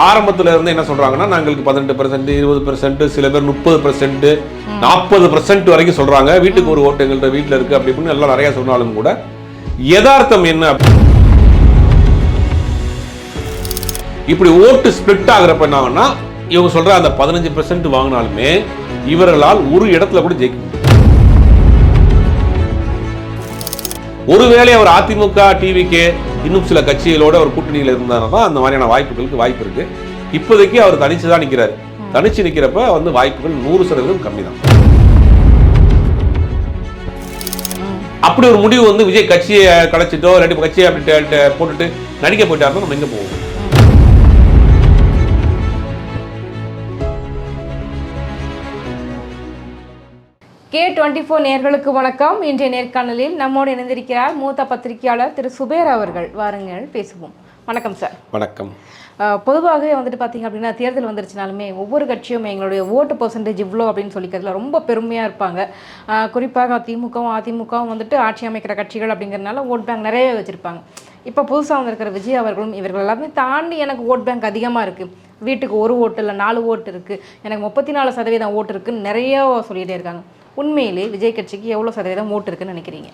ஆரம்பத்துல இருந்து என்ன சொல்றாங்கன்னா நாங்களுக்கு பதினெட்டு பெர்சென்ட் இருபது பெர்சென்ட் சில பேர் முப்பது பெர்சென்ட் நாற்பது பெர்சென்ட் வரைக்கும் சொல்றாங்க. வீட்டுக்கு ஒரு ஓட்டு எங்கள்கிட்ட வீட்டில் இருக்கு அப்படி இப்படின்னு எல்லாம் நிறைய சொன்னாலும் கூட யதார்த்தம் என்ன இப்படி ஓட்டு ஸ்பிளிட் ஆகிறப்ப என்ன ஆகும்னா இவங்க சொல்ற அந்த பதினஞ்சு பெர்சென்ட் வாங்கினாலுமே இவர்களால் ஒரு இடத்துல கூட ஜெயிக்க ஒருவேளை அவர் அதிமுக டிவிக்கு இன்னும் சில கட்சிகளோட ஒரு கூட்டணியில் இருந்தாருன்னா தான் அந்த மாதிரியான வாய்ப்புகளுக்கு வாய்ப்பு இருக்கு. இப்போதைக்கு அவர் தனிச்சு தான் நிற்கிறாரு தனிச்சு நிற்கிறப்ப வந்து வாய்ப்புகள் நூறு சதவீதம் கம்மி தான் அப்படி ஒரு முடிவு வந்து விஜய் கட்சியை கலைச்சிட்டோ ரெண்டு கட்சியை அப்படி போட்டுட்டு நடிக்க போயிட்டாருன்னா நம்ம எங்க போவோம்? கே டுவெண்ட்டி ஃபோர் நேர்களுக்கு வணக்கம். இன்றைய நேர்காணலில் நம்மோடு இணைந்திருக்கிறார் மூத்த பத்திரிகையாளர் திரு சுபேர் அவர்கள். வாருங்கள் பேசுவோம். வணக்கம் சார். வணக்கம். பொதுவாகவே வந்துட்டு பார்த்தீங்க அப்படின்னா தேர்தல் வந்துருச்சுனாலுமே ஒவ்வொரு கட்சியும் எங்களுடைய ஓட்டு பர்சன்டேஜ் இவ்வளோ அப்படின்னு சொல்லிக்கிறதுல ரொம்ப பெருமையாக இருப்பாங்க. குறிப்பாக திமுகவும் அதிமுகவும் வந்துட்டு ஆட்சி அமைக்கிற கட்சிகள் அப்படிங்கிறதுனால ஓட் பேங்க் நிறைய வச்சுருப்பாங்க. இப்போ புதுசாக வந்திருக்கிற விஜய் அவர்களும் இவர்கள் எல்லாமே தாண்டி எனக்கு ஓட் பேங்க் அதிகமாக இருக்குது வீட்டுக்கு ஒரு ஓட்டு இல்லை நாலு ஓட்டு இருக்குது எனக்கு முப்பத்தி நாலு சதவீதம் ஓட்டு இருக்குன்னு நிறைய சொல்லிகிட்டே இருக்காங்க. உண்மையிலே விஜய் கட்சிக்கு எவ்வளோ சதவீதம் ஓட்டு இருக்குன்னு நினைக்கிறீங்க?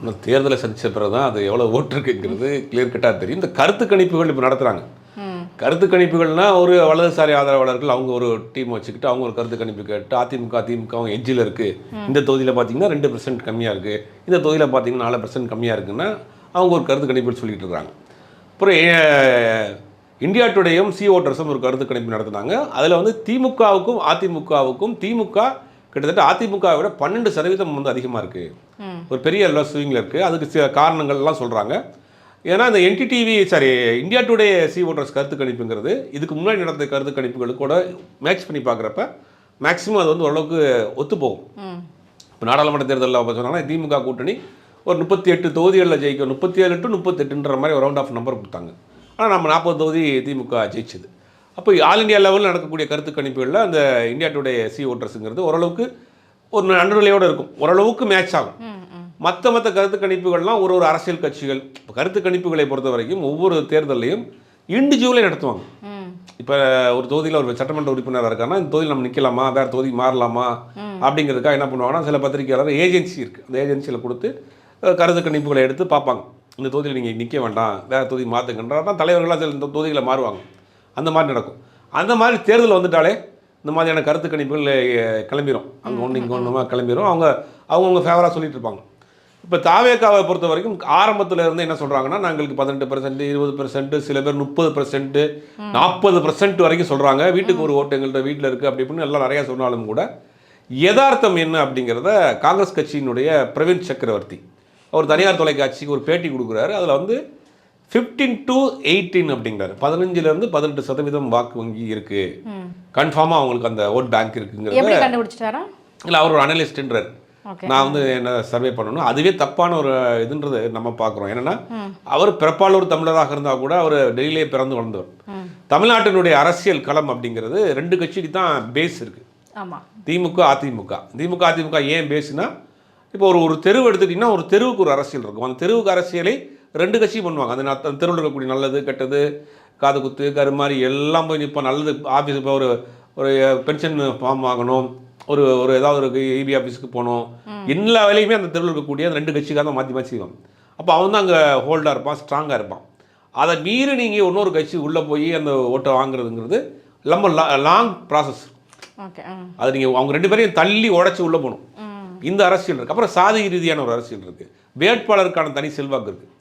இன்னும் தேர்தலை சந்திச்ச பிறகு தான் அது எவ்வளோ ஓட்டு இருக்குங்கிறது கிளியர் கட்டாக தெரியும். இந்த கருத்து கணிப்புகள் இப்போ நடத்துகிறாங்க கருத்து கணிப்புகள்னா ஒரு வலதுசாரி ஆதரவாளர்கள் அவங்க ஒரு டீம் வச்சுக்கிட்டு அவங்க ஒரு கருத்து கணிப்பு கேட்டு அதிமுக திமுக அவங்க எட்ஜில் இருக்கு. இந்த தொகுதியில் பார்த்தீங்கன்னா ரெண்டு பெர்சென்ட் கம்மியாக இருக்கு. இந்த தொகுதியில் பார்த்தீங்கன்னா நாலு பெர்சென்ட் கம்மியாக இருக்குன்னா அவங்க ஒரு கருத்து கணிப்புகள் சொல்லிட்டு இருக்காங்க. அப்புறம் இந்தியா டுடேயும் சி ஓட்டர்ஸும் ஒரு கருத்து கணிப்பு நடத்துனாங்க. அதில் வந்து திமுகவுக்கும் அதிமுகவுக்கும் திமுக கிட்டத்தட்ட அதிமுகவை விட பன்னெண்டு சதவீதம் வந்து அதிகமாக இருக்குது ஒரு பெரிய ஸ்விங்கில் இருக்குது அதுக்கு சில காரணங்கள்லாம் சொல்கிறாங்க ஏன்னா இந்த NDTV sorry India Today C voters கருத்து கணிப்புங்கிறது இதுக்கு முன்னாடி நடந்த கருத்து கணிப்புகளுக்கு கூட மேட்ச் பண்ணி பார்க்குறப்ப மேக்ஸிமம் அது வந்து ஓரளவுக்கு ஒத்து போகும் ம். இப்போ நாடாளுமன்ற தேர்தலில் சொன்னாங்கன்னா திமுக கூட்டணி ஒரு முப்பத்தி எட்டு தொகுதிகளில் ஜெயிக்கும். முப்பத்தி ஏழு டு முப்பத்தெட்டுன்ற மாதிரி ஒரு ரவுண்ட் ஆஃப் நம்பர் கொடுத்தாங்க. ஆனால் நம்ம நாற்பது தொகுதி திமுக ஜெயிச்சது. அப்போ ஆல் இந்தியா லெவலில் நடக்கக்கூடிய கருத்து கணிப்புகளில் அந்த இந்தியா டுடே சி ஓட்டர்ஸுங்கிறது ஓரளவுக்கு ஒரு நடுநிலையோடு இருக்கும். ஓரளவுக்கு மேட்ச் ஆகும். மற்ற மற்ற கருத்து கணிப்புகள்லாம் ஒரு ஒரு அரசியல் கட்சிகள் இப்போ கருத்து கணிப்புகளை பொறுத்த வரைக்கும் ஒவ்வொரு தேர்தலையும் இண்டிவிஜுவலே நடத்துவாங்க. இப்போ ஒரு தொகுதியில் ஒரு சட்டமன்ற உறுப்பினராக இருக்காருன்னா இந்த தொகுதியில் நம்ம நிற்கலாமா வேறு தொகுதி மாறலாமா? அப்படிங்கிறதுக்காக என்ன பண்ணுவாங்கன்னா சில பத்திரிகையாளர் ஏஜென்சி இருக்குது அந்த ஏஜென்சியில் கொடுத்து கருத்து கணிப்புகளை எடுத்து பார்ப்பாங்க. இந்த தொகுதியில் நீங்கள் நிற்க வேண்டாம் வேறு தொகுதி மாற்றுங்கன்றா தான் தலைவர்களாக சில இந்த தொகுதிகளை மாறுவாங்க. அந்த மாதிரி நடக்கும். அந்த மாதிரி தேர்தல் வந்துட்டாலே இந்த மாதிரியான கருத்து கணிப்புகள் அஹ், கிளம்பிரும். அங்கே ஒன்று இங்கே ஒன்றுமா கிளம்பிரும். அவங்க அவங்கவுங்க ஃபேவராக சொல்லிட்டு இருப்பாங்க. இப்போ தாவேக்காவை பொறுத்த வரைக்கும் ஆரம்பத்துல இருந்து என்ன சொல்றாங்கன்னா நாங்களுக்கு பதினெட்டு பெர்சென்ட் இருபது பெர்சென்ட் சில பேர் முப்பது பெர்சென்ட் நாற்பது பெர்சென்ட் வரைக்கும் சொல்றாங்க. வீட்டுக்கு ஒரு ஓட்டு எங்கள்கிட்ட வீட்டில் இருக்கு அப்படி இப்படின்னு எல்லாம் நிறைய சொன்னாலும் கூட யதார்த்தம் என்ன அப்படிங்கிறத காங்கிரஸ் கட்சியினுடைய பிரவீன் சக்கரவர்த்தி. அவர் தனியார் தொலைக்காட்சிக்கு ஒரு பேட்டி கொடுக்குறாரு. அதில் வந்து ஃபிஃப்டீன் டு எயிட்டீன் அப்படிங்கிறாரு. பதினஞ்சுலேருந்து பதினெட்டு சதவீதம் வாக்கு வங்கி இருக்கு. ம். கன்ஃபார்மாக அவங்களுக்கு அந்த ஓட் பேங்க் இருக்குங்கிறத கண்டுபிடிச்சிட்டாரா? இல்லை அவர் ஒரு அனலிஸ்ட்ன்றார் நான் வந்து என்ன சர்வே பண்ணணும்? அதுவே தப்பான ஒரு இதுன்றது நம்ம பார்க்குறோம். என்னன்னா அவர் பிறப்பாளூர் தமிழராக இருந்தால் கூட அவர் டெல்லியிலே பிறந்து வளர்ந்தவர். தமிழ்நாட்டினுடைய அரசியல் களம் அப்படிங்கிறது ரெண்டு கட்சிக்கு தான் பேஸ் இருக்கு. ஆமாம் திமுக அதிமுக. திமுக அதிமுக ஏன் பேஸ்னா இப்போ ஒரு ஒரு தெருவு எடுத்துட்டிங்கன்னா ஒரு தெருவுக்கு ஒரு அரசியல் இருக்கும். அந்த தெருவுக்கு அரசியலை ரெண்டு கட்சி பண்ணுவாங்க. அந்த நா- அந்த தெருவில் இருக்கக்கூடிய நல்லது கெட்டது காது குத்து கருமாரி எல்லாம் போய் நிற்போம் நல்லது ஆஃபீஸ் இப்போ ஒரு ஒரு பென்ஷன் ஃபார்ம் வாங்கணும். ஒரு ஒரு ஏதாவது ஒரு இபி ஆஃபீஸுக்கு போகணும். எல்லா வேலையுமே அந்த தெருவில் இருக்கக்கூடிய அந்த ரெண்டு கட்சிக்காக தான் மாற்றி மாற்றி செய்வாங்க அப்போ அவன் தான் அங்கே ஹோல்டாக இருப்பான் ஸ்ட்ராங்காக இருப்பான். அதை மீறி நீங்கள் இன்னொரு கட்சி உள்ளே போய் அந்த ஓட்டை வாங்குறதுங்கிறது ரொம்ப லாங் ப்ராசஸ் அது நீங்கள் அவங்க ரெண்டு பேரையும் தள்ளி உடைச்சி உள்ளே போகணும். இந்த அரசியல் இருக்குது அப்புறம் சாதி ரீதியான ஒரு அரசியல் இருக்குது வேட்பாளருக்கான தனி செல்வாக்கு இருக்குது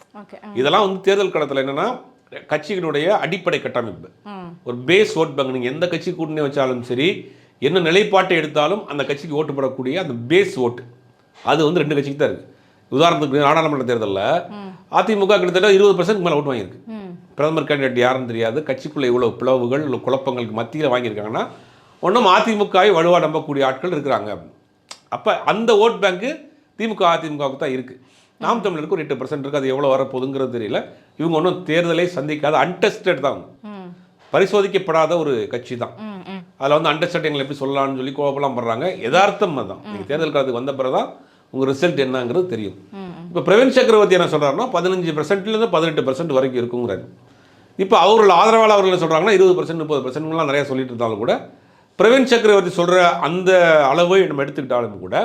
இதெல்லாம் வந்து தேர்தல் களத்தில் என்னென்னா கட்சிகளுடைய அடிப்படை கட்டமைப்பு. ஒரு பேஸ் ஓட் பேங்க் நீங்கள் எந்த கட்சி கூட்டணி வச்சாலும் சரி என்ன நிலைப்பாட்டை எடுத்தாலும் அந்த கட்சிக்கு ஓட்டு போடக்கூடிய அந்த பேஸ் ஓட்டு அது வந்து ரெண்டு கட்சிக்கு தான் இருக்குது உதாரணத்துக்கு நாடாளுமன்ற தேர்தலில் அதிமுக கிட்டத்தட்ட இருபது பர்சன்ட் மேலே ஓட்டு வாங்கியிருக்கு. பிரதமர் கேண்டிடேட் யாருன்னு தெரியாது. கட்சிக்குள்ளே இவ்வளோ பிளவுகள் இவ்வளோ குழப்பங்களுக்கு மத்தியில் வாங்கியிருக்காங்கன்னா ஒன்றும் அதிமுகவை வலுவாக நம்பக்கூடிய ஆட்கள் இருக்கிறாங்க. அப்போ அந்த ஓட் பேங்க்கு திமுக அதிமுகவுக்கு தான் இருக்குது நாம் தமிழருக்கு ஒரு எட்டு பர்சன்ட் இருக்குது அது எவ்வளோ வரப்போகுதுங்கிறது தெரியல. இவங்க ஒன்றும் தேர்தலை சந்திக்காத அன்டெஸ்டட் தான். அவங்க. பரிசோதிக்கப்படாத ஒரு கட்சி தான். அதில் வந்து அண்டர்ஸ்டாண்டிங்கில் எப்படி சொல்லலாம்னு சொல்லி கோபலாம் படுறாங்க யதார்த்தம் தான் நீங்கள் தேர்தல் காலத்துக்கு வந்த பிறகு தான் உங்கள் ரிசல்ட் என்னங்கிறது தெரியும். இப்போ பிரவீன் சக்கரவர்த்தி என்ன சொல்கிறாருன்னா பதினஞ்சு பர்சன்ட்லேருந்து பதினெட்டு பர்சன்ட் வரைக்கும் இருக்குங்கிறாரு. இப்போ அவர்கள் ஆதரவாளர்கள் சொல்கிறாங்கன்னா இருபது பர்சன்ட் முப்பது பர்சன்ட்லாம் நிறைய சொல்லிட்டு இருந்தாலும் கூட பிரவீன் சக்கரவர்த்தி சொல்கிற அந்த அளவை நம்ம எடுத்துக்கிட்டாலும் கூட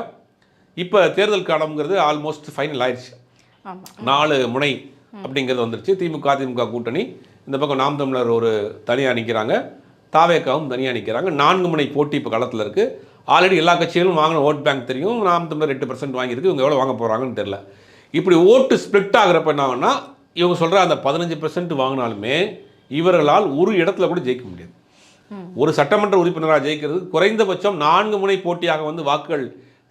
இப்போ தேர்தல் காலம்ங்கிறது ஆல்மோஸ்ட் ஃபைனல் ஆயிடுச்சு. நாலு முனை அப்படிங்கிறது வந்துருச்சு. திமுக அதிமுக கூட்டணி. இந்த பக்கம் நாம் தமிழர் ஒரு தனியாக நிற்கிறாங்க தாவேக்காவும் தனியாக நிற்கிறாங்க நான்கு முனை போட்டி இப்போ களத்தில் இருக்குது ஆல்ரெடி எல்லா கட்சிகளும் வாங்கின ஓட் பேங்க் தெரியும். நாம் தமிழர் எட்டு பர்சன்ட் வாங்கியிருக்கு. இவங்க எவ்வளோ வாங்க போகிறாங்கன்னு தெரியல. இப்படி ஓட்டு ஸ்ப்ளிட் ஆகிறப்ப என்ன ஆகும்னா இவங்க சொல்கிற அந்த பதினஞ்சு பர்சன்ட் வாங்கினாலுமே இவர்களால் ஒரு இடத்துல கூட ஜெயிக்க முடியாது. ஒரு சட்டமன்ற உறுப்பினராக ஜெயிக்கிறது குறைந்தபட்சம் நான்கு முனை போட்டியாக வந்து வாக்குகள்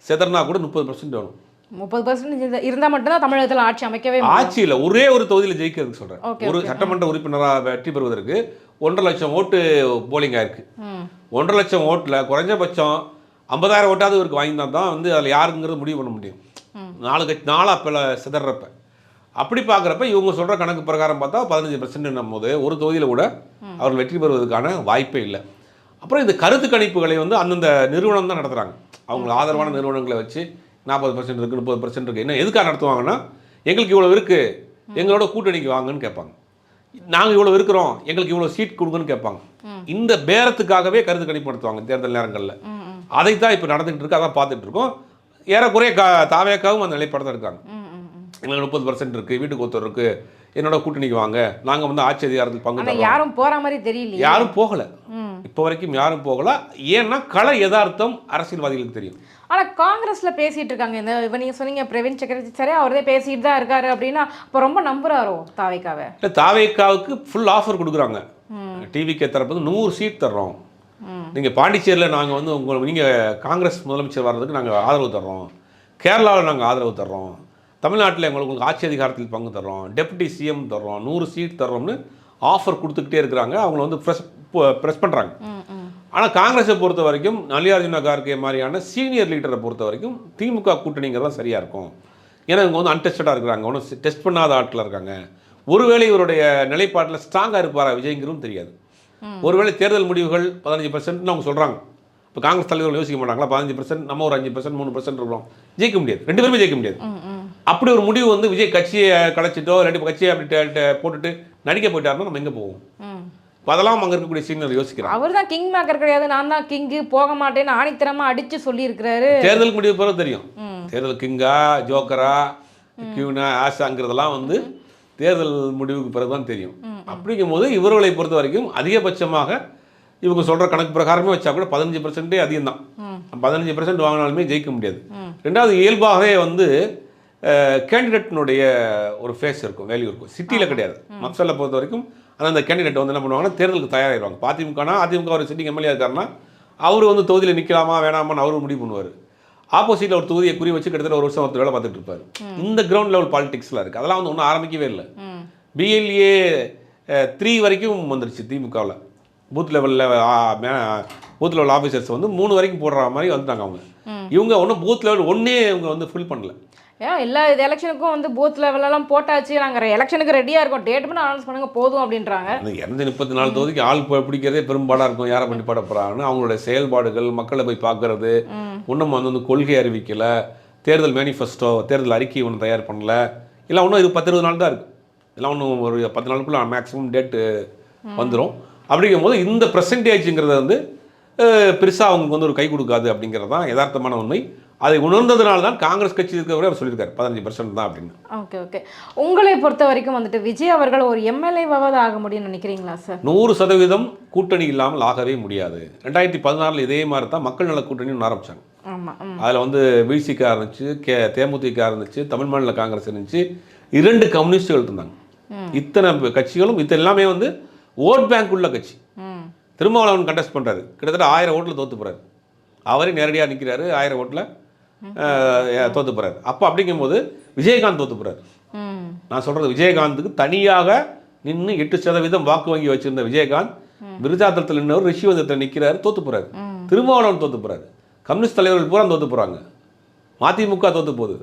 செதறினா கூட முப்பது பர்சன்ட் வேணும் முப்பது பர்சன்ட் இருந்தா மட்டும்தான் தமிழகத்துல ஆட்சி அமைக்கவே. ஆட்சியில் ஒரே ஒரு தொகுதியில் ஜெயிக்கிறதுக்கு சொல்கிறேன் ஒரு சட்டமன்ற உறுப்பினராக வெற்றி பெறுவதற்கு ஒன்றரை லட்சம் ஓட்டு போலிங் ஆயிருக்கு. ஒன்றரை லட்சம் ஓட்டில் குறைஞ்சபட்சம் ஐம்பதாயிரம் ஓட்டாவது இவருக்கு வாங்கினா தான் வந்து அதில் யாருங்கிறது முடிவு பண்ண முடியும். நாலு கட்சி நாலு அப்பல சிதறப்ப அப்படி பார்க்குறப்ப இவங்க சொல்கிற கணக்கு பிரகாரம் பார்த்தா பதினஞ்சு பர்சன்ட் போது ஒரு தொகுதியில் கூட அவர்கள் வெற்றி பெறுவதற்கான வாய்ப்பே இல்லை. அப்புறம் இந்த கருத்து கணிப்புகளை வந்து அந்தந்த நிறுவனம் தான் நடத்துகிறாங்க அவங்க ஆதரவான நிறுவனங்களை வச்சு நாற்பது பர்சன்ட் இருக்குது முப்பது பர்சன்ட் இருக்குது என்ன எதுக்காக நடத்துவாங்கன்னா எங்களுக்கு இவ்வளோ இருக்குது எங்களோட கூட்டணிக்கு வாங்கன்னு கேட்பாங்க. நாங்கள் இவ்வளோ இருக்கிறோம் எங்களுக்கு இவ்வளோ சீட் கொடுங்கன்னு கேட்பாங்க. இந்த பேரத்துக்காகவே கருத்து கணிப்பு நடத்துவாங்க தேர்தல் நேரங்களில். ம் அதைத்தான் இப்போ நடந்துகிட்டு இருக்கு அதான் பார்த்துட்டு இருக்கோம். ஏறக்குறைய கா தாவேக்காவும் அந்த நிலைப்பாடு இருக்காங்க. எங்களுக்கு முப்பது பர்சன்ட் இருக்குது வீட்டுக்கு ஒருத்தர் இருக்குது என்னோட கூட்டணிக்கு வாங்க. நாங்கள் வந்து ஆட்சி அதிகாரத்தில் பங்கு யாரும் போற மாதிரி தெரியலையே. யாரும் போகலை. இப்போ வரைக்கும் யாரும் போகல. ஏன்னா கள யதார்த்தம் அரசியல்வாதிகளுக்கு தெரியும். ஆனா காங்கிரஸ்ல பேசிட்டு இருக்காங்க. இந்த இப்ப நீங்க சொன்னீங்க பிரவீன் சக்கரவர்த்தி சரி அவரே பேசிட்டு தான் இருக்காரு அப்படின்னா இப்போ ரொம்ப நம்புறாரோ தாவைக்காவை? இல்லை தாவேக்காவுக்கு ஃபுல் ஆஃபர் கொடுக்குறாங்க. டிவிக்கு தரப்பு வந்து நூறு சீட் தர்றோம். நீங்கள் பாண்டிச்சேரியில் நாங்கள் வந்து உங்கள் நீங்கள் காங்கிரஸ் முதலமைச்சர் வர்றதுக்கு நாங்கள் ஆதரவு தர்றோம். கேரளாவில் நாங்கள் ஆதரவு தர்றோம். தமிழ்நாட்டில் எங்களுக்கு உங்களுக்கு ஆட்சி அதிகாரத்தில் பங்கு தர்றோம். டெப்யூட்டி சிஎம் தர்றோம். நூறு சீட் தர்றோம்னு ஆஃபர் கொடுத்துக்கிட்டே இருக்கிறாங்க. அவங்கள வந்து ப்ரெஸ் ப்ரெஸ் பண்ணுறாங்க ஆனால் காங்கிரஸை பொறுத்த வரைக்கும் மல்லிகார்ஜுன கார்கே மாதிரியான சீனியர் லீடரை பொறுத்த வரைக்கும் திமுக கூட்டணிங்கிறது தான் சரியாக இருக்கும். ஏன்னா இவங்க வந்து அன்டெஸ்டடாக இருக்கிறாங்க. ஒன்றும் டெஸ்ட் பண்ணாத ஆட்களாக இருக்காங்க. ஒருவேளை இவருடைய நிலைப்பாட்டில் ஸ்ட்ராங்காக இருப்பாரா விஜய்ங்கிறதும் தெரியாது. ஒருவேளை தேர்தல் முடிவுகள் பதினஞ்சு பர்சன்ட்னு அவங்க சொல்கிறாங்க இப்போ காங்கிரஸ் தலைவர்கள் யோசிக்க மாட்டாங்களா? பதினஞ்சு பர்சன்ட் நம்ம ஒரு அஞ்சு பர்சன்ட் மூணு பர்சன்ட் இருக்கிறோம் ஜெயிக்க முடியாது. ரெண்டு பேருமே ஜெயிக்க முடியாது. அப்படி ஒரு முடிவு வந்து விஜய் கட்சியை கலைச்சிட்டோ ரெண்டு கட்சியை அப்படி போட்டுட்டு நடிக்க போயிட்டாருன்னா நம்ம எங்கே போவோம்? இப்போ அதெல்லாம் அங்கே இருக்கக்கூடிய சீனியர் யோசிக்கிறாங்க. அவர் தான் கிங் மேக்கர் கிடையாது நான் தான் கிங்கு போக மாட்டேன்னு ஆணித்தரமா அடிச்சு சொல்லியிருக்கிறாரு. தேர்தல் முடிவு பிறகு தெரியும். தேர்தல் கிங்கா ஜோக்கரா கியூனா ஆஷாங்கிறதெல்லாம் வந்து தேர்தல் முடிவுக்கு பிறகு தான் தெரியும் அப்படிங்கும்போது இவர்களை பொறுத்த வரைக்கும் அதிகபட்சமாக இவங்க சொல்கிற கணக்கு பிரகாரமே வச்சா கூட பதினஞ்சு பர்சன்டே அதிகம் தான் பதினஞ்சு பர்சன்ட் வாங்கினாலுமே ஜெயிக்க முடியாது. ரெண்டாவது இயல்பாகவே வந்து கேண்டிடேட்னுடைய ஒரு ஃபேஸ் இருக்கும் வேல்யூ இருக்கும். சிட்டியில் கிடையாது. மக்சலை பொறுத்த வரைக்கும் அந்தந்த கேண்டிடேட் வந்து என்ன பண்ணுவாங்கன்னா தேர்தலுக்கு தயாராகிடுவாங்க பாதிமுகனா அதிமுக ஒரு சிட்டிங் எம்எல்ஏ இருக்காருன்னா அவர் வந்து தொகுதியில் நிற்கலாமா வேணாமான்னு அவரு முடிவு பண்ணுவார். ஆப்போசிட்டில் ஒரு தொகுதியை குறி வச்சு கிட்டத்தட்ட ஒரு வருஷம் ஒருத்தர் வேலை பார்த்துட்டு இருப்பார். இந்த கிரவுண்ட் லெவல் பாலிடிக்ஸ்லாம் இருக்குது அதெல்லாம் வந்து ஒன்றும் ஆரம்பிக்கவே இல்லை. பிஎல்ஏ த்ரீ வரைக்கும் வந்துருச்சு திமுகவில். பூத் லெவலில் பூத் லெவல் ஆஃபீஸர்ஸ் வந்து மூணு வரைக்கும் போடுற மாதிரி வந்துட்டாங்க அவங்க. இவங்க ஒன்றும் பூத் லெவல் ஒன்றே இவங்க வந்து ஃபில் பண்ணல. ஏன் எல்லா இது எலெக்ஷனுக்கும் வந்து பூத் லெவலெல்லாம் போட்டாச்சு. நாங்கள் எலெக்ஷனுக்கு ரெடியாக இருக்கோம். டேட் மட்டும் அனௌன்ஸ் பண்ணுங்க போதும் அப்படின்றாங்க. இரநூத்தி முப்பத்தி நாலு தொகுதிக்கு ஆள் பிடிக்கிறதே பெரும்பாடாக இருக்கும். யாரை பண்ணி பாட போகிறாங்கன்னு அவங்களுடைய செயல்பாடுகள் மக்களை போய் பார்க்கறது. இன்னும் வந்து வந்து கொள்கை அறிவிக்கல. தேர்தல் மேனிஃபெஸ்டோ தேர்தல் அறிக்கை ஒன்று தயார் பண்ணல. எல்லாம் இன்னும் இது பத்து இருபது நாள் தான் இருக்குது எல்லாம் ஒன்றும் ஒரு பத்து நாளுக்குள்ள மேக்ஸிமம் டேட்டு வந்துடும் அப்படிங்கும்போது இந்த பர்சன்டேஜுங்கிறது வந்து பெருசாக அவங்களுக்கு வந்து ஒரு கை கொடுக்காது அப்படிங்கிறது தான் யதார்த்தமான உண்மை. அதை உணர்ந்ததுனால தான் காங்கிரஸ் கட்சி இருக்கிறவரே அவர் சொல்லியிருக்காரு. பதினஞ்சு பர்சன்ட் தான் அப்படின்னு. Okay okay. உங்களை பொறுத்த வரைக்கும் வந்துட்டு விஜய் அவர்கள் ஒரு எம்எல்ஏவாவது ஆக முடியும்னு நினைக்கிறீங்களா சார் நூறு சதவீதம் கூட்டணி இல்லாமல் ஆகவே முடியாது. ரெண்டாயிரத்தி பதினாறில் இதே மாதிரி தான் மக்கள் நல கூட்டணி ஒன்று ம். அதில் வந்து விசிகா இருந்துச்சு கே தேமுதிக இருந்துச்சு தமிழ் மாநில காங்கிரஸ் இருந்துச்சு இரண்டு கம்யூனிஸ்டுகள் இருந்தாங்க. இத்தனை கட்சிகளும் இது எல்லாமே வந்து ஓட் பேங்க் உள்ள கட்சி. திருமாவளவன் கண்டெஸ்ட் பண்ணுறாரு கிட்டத்தட்ட ஆயிரம் ஓட்டில் தோத்து போகிறாரு அவரே நேரடியாக நிற்கிறாரு ஆயிரம் ஓட்டில் தோத்து போகிறாரு அப்போ அப்படிங்கும்போது விஜயகாந்த் தோத்து போகிறாரு நான் சொல்கிறது விஜயகாந்துக்கு தனியாக நின்று எட்டு சதவீதம் வாக்கு வங்கி வச்சிருந்த விஜயகாந்த் விருதாத்தலத்தில் நின்றவர் ரிஷிவந்தத்தில் நிற்கிறாரு தோத்து போகிறாரு திருமாவளவன் தோத்து போகிறாரு கம்யூனிஸ்ட் தலைவர்கள் பூரா தோத்து போகிறாங்க மதிமுக தோத்து போகுது.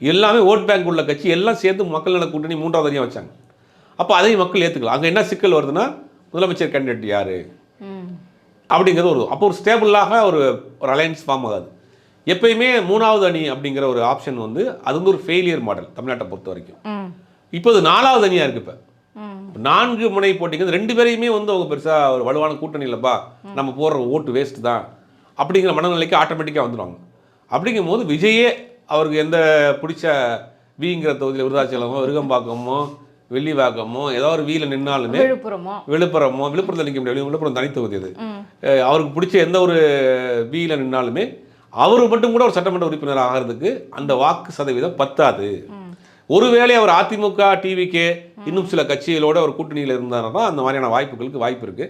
எல்லாமே ஓட் பேங்க் உள்ள கட்சி எல்லாம் சேர்ந்து மக்கள் நல கூட்டணி மூன்றாவது அணியாக வச்சாங்க. அப்போ அதையும் மக்கள் ஏற்றுக்கலாம் அங்கே என்ன சிக்கல் வருதுன்னா முதலமைச்சர் கேண்டிடேட் யார்? அப்படிங்கிறது ஒரு அப்போ ஒரு ஸ்டேபிளாக ஒரு ஒரு அலையன்ஸ் ஃபார்ம் ஆகாது. எப்பயுமே மூணாவது அணி அப்படிங்கிற ஒரு ஆப்ஷன் வந்து அது வந்து ஒரு ஃபெயிலியர் மாடல் தமிழ்நாட்டை பொறுத்த வரைக்கும். இப்போது நாலாவது அணியாக இருக்குது இப்போ. நான்கு முனை போட்டிங்க ரெண்டு பேரையுமே வந்து அவங்க பெருசா ஒரு வலுவான கூட்டணி இல்லப்பா நம்ம போடுற ஓட்டு வேஸ்ட் தான் அப்படிங்கிற மனநிலைக்கு ஆட்டோமேட்டிக்காக வந்துடுவாங்க அப்படிங்கும் போது விஜயே அவருக்கு எந்த பிடிச்ச விங்கிற தொகுதியில் விருதாச்சலமோ விருகம்பாக்கமோ வெள்ளிவாக்கமோ ஏதோ ஒரு வீல நின்னாலுமே விழுப்புரமோ. விழுப்புரமோ விழுப்புரத்தில் நிற்க முடியாது விழுப்புரம் தனி தொகுதி அது அவருக்கு பிடிச்ச எந்த ஒரு வீல நின்னாலுமே அவர் மட்டும் கூட ஒரு சட்டமன்ற உறுப்பினர் ஆகிறதுக்கு அந்த வாக்கு சதவீதம் பத்தாது. ஒருவேளை அவர் அதிமுக டிவிகே இன்னும் சில கட்சிகளோட ஒரு கூட்டணியில் இருந்தாருன்னா அந்த மாதிரியான வாய்ப்புகளுக்கு வாய்ப்பு இருக்கு.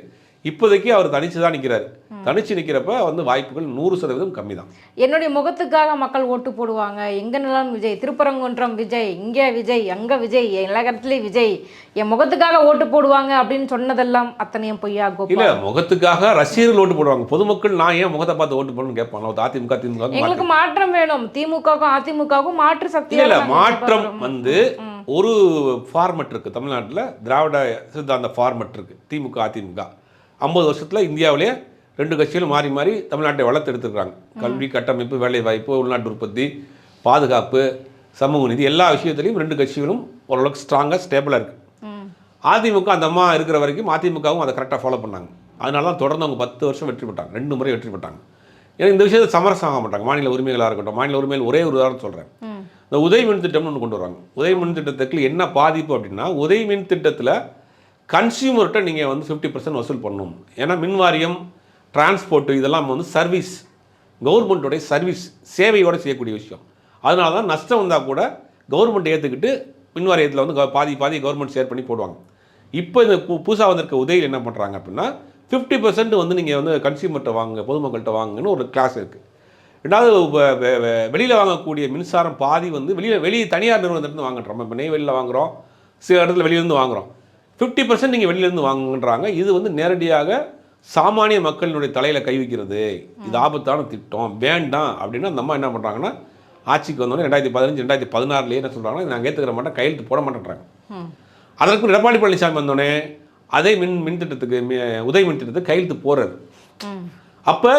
இப்போதைக்கு அவர் தனிச்சு தான் நிற்கிறாரு தனிச்சு நிற்கிறப்ப வந்து வாய்ப்புகள் நூறு சதவீதம் கம்மி தான் என்னுடைய முகத்துக்காக மக்கள் ஓட்டு போடுவாங்க. எங்க நிலம் விஜய் திருப்பரங்குன்றம் விஜய் இங்கே விஜய் அங்க விஜய் எல்லா இடத்துலயும் விஜய் என் முகத்துக்காக ஓட்டு போடுவாங்க அப்படின்னு சொன்னதெல்லாம் அத்தனையும் பொய்யா இல்ல முகத்துக்காக ரசிகர்கள் ஓட்டு போடுவாங்க. பொதுமக்கள் நான் ஏன் முகத்தை பார்த்து ஓட்டு போடணும்னு கேட்பாங்க அதிமுக திமுக எங்களுக்கு மாற்றம் வேணும். திமுகவுக்கும் அதிமுகவுக்கும் மாற்று சக்தி இல்ல இல்ல மாற்றம் வந்து ஒரு ஃபார்மெட் இருக்கு. தமிழ்நாட்டுல திராவிட சித்தாந்த ஃபார்மெட் இருக்கு. திமுக அதிமுக. ஐம்பது வருஷத்துல இந்தியாவிலேயே ரெண்டு கட்சிகளும் மாறி மாறி நாட்டை வளர்த்து எடுத்துருக்காங்க கல்வி கட்டமைப்பு வேலைவாய்ப்பு உள்நாட்டு உற்பத்தி பாதுகாப்பு சமூக நீதி எல்லா விஷயத்துலையும் ரெண்டு கட்சிகளும் ஓரளவுக்கு ஸ்ட்ராங்காக ஸ்டேபிளாக இருக்கு. ம். அதிமுக அந்த அம்மா இருக்கிற வரைக்கும் அதிமுகவும் அதை கரெக்டாக ஃபாலோ பண்ணாங்க. அதனால தான் தொடர்ந்து அவங்க பத்து வருஷம் வெற்றி பெற்றாங்க. ரெண்டு முறை வெற்றி பெற்றாங்க. ஏன்னா இந்த விஷயத்தை சமரசம் ஆக மாட்டாங்க. மாநில உரிமைகளாக இருக்கட்டும் மாநில உரிமைகள் ஒரே ஒரு உதாரணம் சொல்கிறேன். இந்த உதய் மின் திட்டம்னு ஒன்று கொண்டு வராங்க உதய் மின் திட்டத்துக்கு என்ன பாதிப்பு அப்படின்னா உதய் மின் திட்டத்தில் கன்சியூமர்கிட்ட நீங்கள் வந்து ஃபிஃப்டி பர்சன்ட் வசூல் பண்ணணும். ஏன்னா மின் வாரியம் டிரான்ஸ்போர்ட்டு இதெல்லாம் வந்து சர்வீஸ் கவர்மெண்ட்டோடைய சர்வீஸ் சேவையோடு செய்யக்கூடிய விஷயம். அதனால தான் நஷ்டம் வந்தால் கூட கவர்மெண்ட் ஏற்றுக்கிட்டு மின் வாரியத்தில் வந்து பாதி பாதி கவர்மெண்ட் ஷேர் பண்ணி போடுவாங்க. இப்போ இந்த பு புதுசாக வந்திருக்க உதவியில் என்ன பண்ணுறாங்க அப்படின்னா ஃபிஃப்டி பர்சன்ட் வந்து நீங்கள் வந்து கன்சியூமர்கிட்ட வாங்க பொதுமக்கள்கிட்ட வாங்குன்னு ஒரு கிளாஸ் இருக்குது ரெண்டாவது வெளியில் வாங்கக்கூடிய மின்சாரம் பாதி வந்து வெளியில் வெளியே தனியார் நிறுவனத்திலேருந்து வாங்குறோம். இப்போ நெய்வேலியில் வாங்குறோம் சில இடத்துல வெளியிலேருந்து வாங்குறோம். ஃபிஃப்டி பர்சன்ட் நீங்கள் வெளியிலேருந்து வாங்குன்றாங்க இது வந்து நேரடியாக சாமானிய மக்களினுடைய தலையில் கை வைக்கிறது. இது ஆபத்தான திட்டம். வேண்டாம் அப்படின்னு அந்த அம்மா என்ன பண்ணுறாங்கன்னா ஆட்சிக்கு வந்தோடனே ரெண்டாயிரத்தி பதினஞ்சு ரெண்டாயிரத்தி பதினாறுலேயே என்ன சொல்கிறாங்கன்னா நாங்கள் ஏற்றுக்கிற மாட்டோம் கையெழுத்து போட மாட்டேன்றாங்க. ம். அதற்கு எடப்பாடி பழனிசாமி வந்தோடனே அதே மின் மின் திட்டத்துக்கு உதய் மின் திட்டத்துக்கு கையெழுத்து ம். அப்போ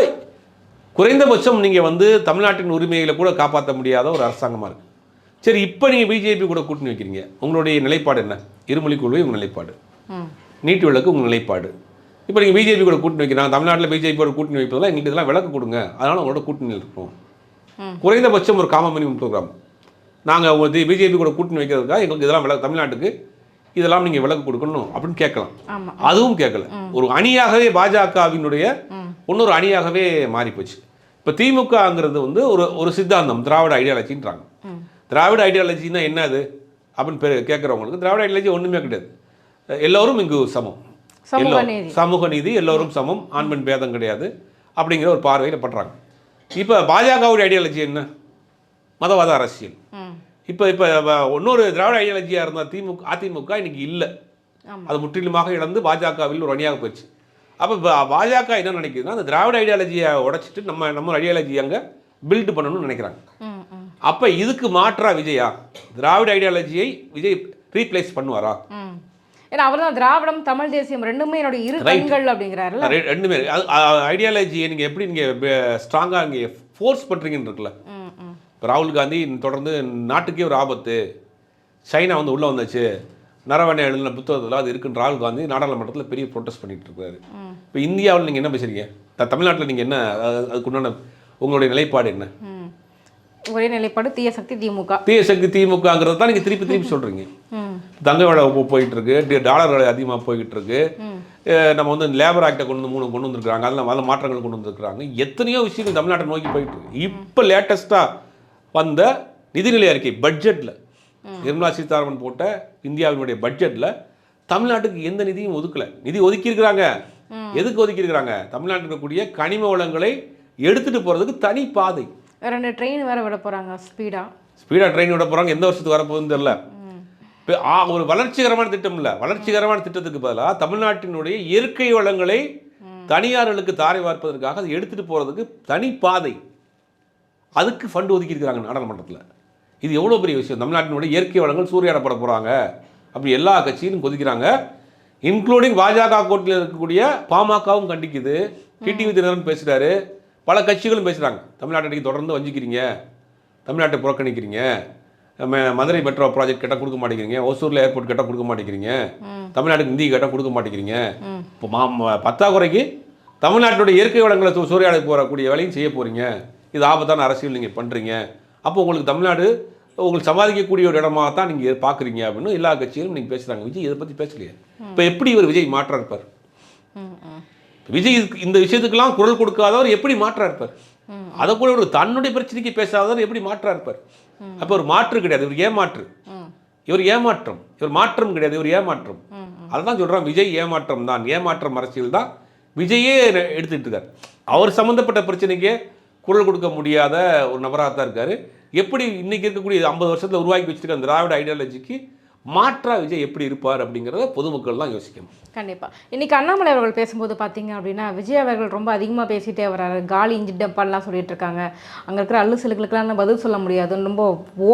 குறைந்தபட்சம் நீங்கள் வந்து தமிழ்நாட்டின் உரிமைகளை கூட காப்பாற்ற முடியாத ஒரு அரசாங்கமாக இருக்கு. சரி இப்போ நீங்கள் பிஜேபி கூட கூட்டணி வைக்கிறீங்க. உங்களுடைய நிலைப்பாடு என்ன? இருமொழி கொள்கை உங்கள் நிலைப்பாடு. நீட்டு விளக்கு உங்கள் நிலைப்பாடு. இப்போ நீங்கள் பிஜேபி கூட கூட்டணி வைக்கிறாங்க. தமிழ்நாட்டில் பிஜேபி கூட கூட்டணி வைப்பதெல்லாம் எங்களுக்கு இதெல்லாம் விளக்கு கொடுங்க. அதனால் உங்களோட கூட்டணியில் இருக்கணும் ம். குறைந்தபட்சம் ஒரு காமன் மினிமம் ப்ரோக்ராம். நாங்கள் பிஜேபி கூட கூட்டணி வைக்கிறதுக்காக எங்களுக்கு இதெல்லாம் விளக்கு தமிழ்நாட்டுக்கு இதெல்லாம் நீங்கள் விளக்கு கொடுக்கணும் அப்படின்னு கேட்கலாம். அதுவும் கேட்கல. ஒரு அணியாகவே பாஜகவினுடைய. இன்னொரு அணியாகவே மாறி போச்சு இப்போ திமுகங்கிறது வந்து ஒரு ஒரு சித்தாந்தம் திராவிட ஐடியாலஜின்றாங்க. திராவிட ஐடியாலஜின்னா என்ன அது அப்படின்னு பேர் கேட்குறவங்களுக்கு திராவிட ஐடியாலஜி ஒன்றுமே கிடையாது. எல்லோரும் இங்கு சமம். சமூக எல்லோ- நீதி. சமூக நீதி எல்லோரும் சமம் ஆண் பெண் பேதம் கிடையாது அப்படிங்கிற ஒரு பார்வையில் பண்ணுறாங்க இப்போ பாஜகவுடைய ஐடியாலஜி என்ன? மதவாத அரசியல். இப்போ இப்போ இன்னொரு திராவிட ஐடியாலஜியாக இருந்தால் திமுக அதிமுக இன்னைக்கு இல்லை. அது முற்றிலுமாக இழந்து பாஜகவில் ஒரு அணியாக போயிடுச்சு அப்போ பாஜக என்ன நினைக்குதுன்னா அந்த திராவிட ஐடியாலஜியை உடைச்சிட்டு நம்ம நம்ம ஐடியாலஜி அங்கே பில்டு பண்ணணும்னு நினைக்கிறாங்க. அப்போ இதுக்கு மாற்றா விஜயா? திராவிட ஐடியாலஜியை விஜய் ரீப்ளேஸ் பண்ணுவாரா? ஏன்னா அவர் தான் திராவிடம் தமிழ் தேசியம் ரெண்டுமே என்னோட இரு. கண்கள் அப்படிங்கிறாருல்ல. ரெ- ரெண்டுமே. ஐடியாலஜியை நீங்கள் எப்படி நீங்கள் ஸ்ட்ராங்காக இங்கே ஃபோர்ஸ் பண்ணுறீங்கன்னு இருக்குல்ல? இப்போ ராகுல் காந்தி தொடர்ந்து நாட்டுக்கே ஒரு ஆபத்து. சைனா வந்து உள்ளே வந்துச்சு. நரவணை எழுதின புத்தகத்தில் அது இருக்குன்னு ராகுல் காந்தி நாடாளுமன்றத்தில் பெரிய ப்ரொட்டஸ்ட் பண்ணிட்டு இருக்காரு. இப்போ இந்தியாவில் நீங்கள் என்ன பேசுறீங்க? தமிழ்நாட்டில் நீங்கள் என்ன அது- அதுக்குண்டான உங்களுடைய நிலைப்பாடு என்ன? ஒரே நிலைப்பாடு தீய சக்தி திமுக. தீய சக்தி திமுகங்கிறத தான் நீங்கள் திருப்பி திருப்பி சொல்கிறீங்க ம். தங்க விலை போயிட்டு இருக்கு டாலர் விலை அதிகமாக போய்கிட்டு இருக்கு நம்ம வந்து லேபர் ஆக்டை கொண்டு வந்து மூணு கொண்டு வந்திருக்காங்க அதில் அதில் மாற்றங்கள் கொண்டு வந்திருக்காங்க எத்தனையோ விஷயங்கள் தமிழ்நாட்டை நோக்கி போயிட்டு இருக்கு. இப்போ லேட்டஸ்ட்டாக வந்த நிதிநிலை அறிக்கை பட்ஜெட்டில் நிர்மலா சீதாராமன் போட்ட இந்தியாவினுடைய பட்ஜெட்டில் தமிழ்நாட்டுக்கு எந்த நிதியும் ஒதுக்கலை. நிதி ஒதுக்கியிருக்கிறாங்க. எதுக்கு ஒதுக்கியிருக்கிறாங்க? தமிழ்நாட்டில் இருக்கக்கூடிய கனிம வளங்களை எடுத்துகிட்டு போகிறதுக்கு தனி பாதை. ரெண்டு ட்ரெயின் வேற விட போறாங்க ஸ்பீடா ஸ்பீடாக ட்ரெயின் விட போகிறாங்க எந்த வருஷத்துக்கு வரப்போகுதுன்னு ஆ, ஒரு வளர்ச்சிகரமான திட்டம் இல்லை. வளர்ச்சிகரமான திட்டத்துக்கு பதிலாக தமிழ்நாட்டினுடைய இயற்கை வளங்களை தனியார்களுக்கு தாரை வார்ப்பதற்காக அதை எடுத்துட்டு போறதுக்கு தனி பாதை. அதுக்கு ஃபண்ட் ஒதுக்கியிருக்கிறாங்க நாடாளுமன்றத்தில். இது எவ்வளோ பெரிய விஷயம்? தமிழ்நாட்டினுடைய இயற்கை வளங்கள் சூறையாடப்பட போகிறாங்க அப்படி எல்லா கட்சியிலும் கொதிக்கிறாங்க. இன்க்ளூடிங் பாஜக கூட்டத்தில் இருக்கக்கூடிய பாமகவும் கண்டிக்குது. டிடிவி தினகரன் பேசுகிறாரு பல கட்சிகளும் பேசுகிறாங்க தமிழ்நாட்டை தொடர்ந்து வஞ்சிக்கிறீங்க. தமிழ்நாட்டை புறக்கணிக்கிறீங்க. மதுரை மெட்ரோ ப்ராஜெக்ட் கேட்டால் கொடுக்க மாட்டேங்கிறீங்க. ஓசூரில் ஏர்போர்ட் கேட்டால் கொடுக்க மாட்டேங்கிறீங்க. தமிழ்நாட்டுக்கு நிதி கேட்டால் கொடுக்க மாட்டேங்கிறீங்க. இப்போ மா பத்தாக்குறைக்கு தமிழ்நாட்டினுடைய இயற்கை வளங்களை சூறையாட போகக்கூடிய வேலையும் செய்ய போகிறீங்க இது ஆபத்தான அரசியல் நீங்கள் பண்ணுறீங்க அப்போ உங்களுக்கு தமிழ்நாடு உங்களுக்கு சம்பாதிக்கக்கூடிய ஒரு இடமா தான் நீங்கள் பார்க்குறீங்க அப்படின்னு எல்லா கட்சிகளும் நீங்கள் பேசுகிறாங்க விஜய் இதை பற்றி பேசலையே. இப்போ எப்படி இவர் விஜய் மாற்றா இருப்பார் விஜய் இந்த விஷயத்துக்கெல்லாம் குரல் கொடுக்காதவர் எப்படி மாற்றா இருப்பார் அதை கூட ஒரு தன்னுடைய பிரச்சனைக்கு பேசாதவர் எப்படி மாற்றா இருப்பார் அப்போ ஒரு மாற்று கிடையாது இவர் ஏமாற்று. இவர் ஏமாற்றம் இவர் மாற்றம் கிடையாது இவர் ஏமாற்றம். அதான் சொல்றான் விஜய் ஏமாற்றம் தான் ஏமாற்றம் அரசியல் தான். விஜயே எடுத்துட்டு இருக்கார். அவர் சம்பந்தப்பட்ட பிரச்சனைக்கே குரல் கொடுக்க முடியாத ஒரு நபராக தான் இருக்காரு. எப்படி இன்னைக்கு இருக்கக்கூடிய ஐம்பது வருஷத்துல உருவாக்கி வச்சிருக்க அந்த திராவிட ஐடியாலஜிக்கு மாற்றா விஜய் எப்படி இருப்பார் அப்படிங்கிறத பொதுமக்கள் தான் யோசிக்கணும். கண்டிப்பா. இன்னைக்கு அண்ணாமலை அவர்கள் பேசும்போது பார்த்தீங்க அப்படின்னா விஜய் அவர்கள் ரொம்ப அதிகமாக பேசிட்டே வராரு காலி இஞ்சி டப்பாலாம் சொல்லிட்டு இருக்காங்க. அங்கே இருக்கிற அல்லு சிலுக்களுக்கெல்லாம் பதில் சொல்ல முடியாதுன்னு ரொம்ப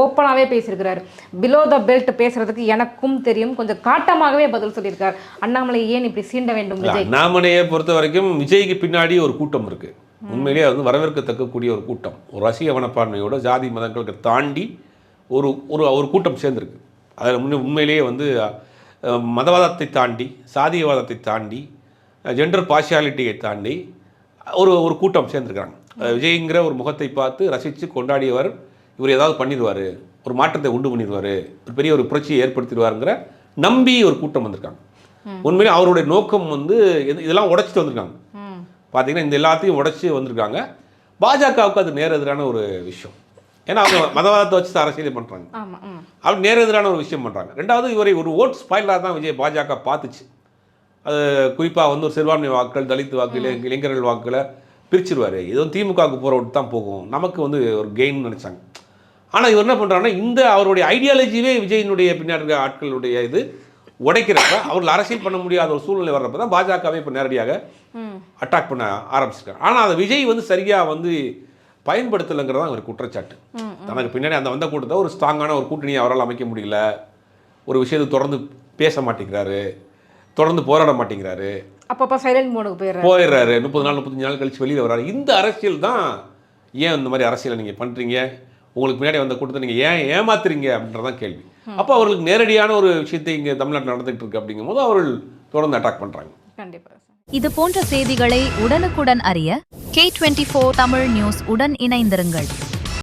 ஓப்பனாகவே பேசியிருக்கிறாரு. பிலோ த பெல்ட் பேசுறதுக்கு எனக்கும் தெரியும். கொஞ்சம் காட்டமாகவே பதில் சொல்லியிருக்காரு. அண்ணாமலை ஏன் இப்படி சீண்ட வேண்டும் விஜய்? அண்ணாமலையை பொறுத்த வரைக்கும் விஜய்க்கு பின்னாடி ஒரு கூட்டம் இருக்கு. உண்மையிலேயே வந்து வரவேற்கத்தக்கக்கூடிய ஒரு கூட்டம். ஒரு ரசிக மனப்பான்மையோட ஜாதி மதங்களுக்கு தாண்டி ஒரு ஒரு ஒரு கூட்டம் சேர்ந்துருக்கு. அதில் முன்ன உண்மையிலேயே வந்து மதவாதத்தை தாண்டி சாதியவாதத்தை தாண்டி ஜெண்டர் பார்ஷியாலிட்டியை தாண்டி ஒரு ஒரு கூட்டம் சேர்ந்துருக்காங்க விஜய்ங்கிற ஒரு முகத்தை பார்த்து ரசித்து கொண்டாடியவர் இவர் ஏதாவது பண்ணிடுவார் ஒரு மாற்றத்தை உண்டு பண்ணிடுவார் ஒரு பெரிய ஒரு புரட்சியை ஏற்படுத்திடுவாருங்கிற நம்பி ஒரு கூட்டம் வந்திருக்காங்க. உண்மையிலே அவருடைய நோக்கம் வந்து இது- இதெல்லாம் உடைச்சிட்டு வந்திருக்காங்க. பார்த்தீங்கன்னா இந்த எல்லாத்தையும் உடைச்சி வந்திருக்காங்க. பாஜகவுக்கு அது நேர் எதிரான ஒரு விஷயம். ஏன்னா அவங்க மதவாதத்தை வச்சு அரசியல் பண்ணுறாங்க அவர் நேர் எதிரான ஒரு விஷயம் பண்ணுறாங்க ரெண்டாவது இவரை ஒரு ஓட் ஸ்பாயிலாக தான் விஜய் பாஜக பார்த்துச்சு. அது குறிப்பாக வந்து ஒரு சிறுபான்மை வாக்குகள் தலித் வாக்கு இளை- இளைஞர்கள் வாக்குகளை பிரிச்சிருவார். இது வந்து திமுகவுக்கு போகிற ஓட்டு தான் போகும். நமக்கு வந்து ஒரு கெயின் நினச்சாங்க. ஆனால் இவர் என்ன பண்ணுறாருன்னா இந்த அவருடைய ஐடியாலஜியே விஜயினுடைய பின்னாடி இருக்க ஆட்களுடைய இது உடைக்கிறப்ப அவர்கள் அரசியல் பண்ண முடியாத ஒரு சூழ்நிலை வர்றப்ப தான் பாஜகவே இப்போ நேரடியாக அட்டாக் பண்ண ஆரம்பிச்சிருக்காங்க. ஆனால் அதை விஜய் வந்து சரியாக வந்து பயன்படுத்தலைங்கிறது தான் ஒரு குற்றச்சாட்டு. தனக்கு பின்னாடி அந்த வந்த கூட்டத்தை ஒரு ஸ்ட்ராங்கான ஒரு கூட்டணியை அவரால் அமைக்க முடியல. ஒரு விஷயத்தை தொடர்ந்து பேச மாட்டேங்கிறாரு. தொடர்ந்து போராட மாட்டேங்கிறாரு. அப்பப்போ சைலண்ட் மோடுக்கு போயிடுறாரு. போயிடுறாரு. முப்பது நாள் முப்பத்தஞ்சு நாள் கழிச்சு வெளியில் வர்றாரு. இந்த அரசியல் தான் ஏன் இந்த மாதிரி அரசியலை நீங்கள் பண்ணுறீங்க உங்களுக்கு பின்னாடி வந்த கூட்டத்தை நீங்கள் ஏன் ஏமாத்துறீங்க அப்படின்றதான் கேள்வி. அப்போ அவர்களுக்கு நேரடியான ஒரு விஷயத்தை இங்கே தமிழ்நாட்டில் நடந்துகிட்டு இருக்கு அப்படிங்கும்போது அவர்கள் தொடர்ந்து அட்டாக் பண்ணுறாங்க கண்டிப்பா இது போன்ற செய்திகளை உடனுக்குடன் அறிய K24 தமிழ் நியூஸ் உடன் இணைந்திருங்கள்.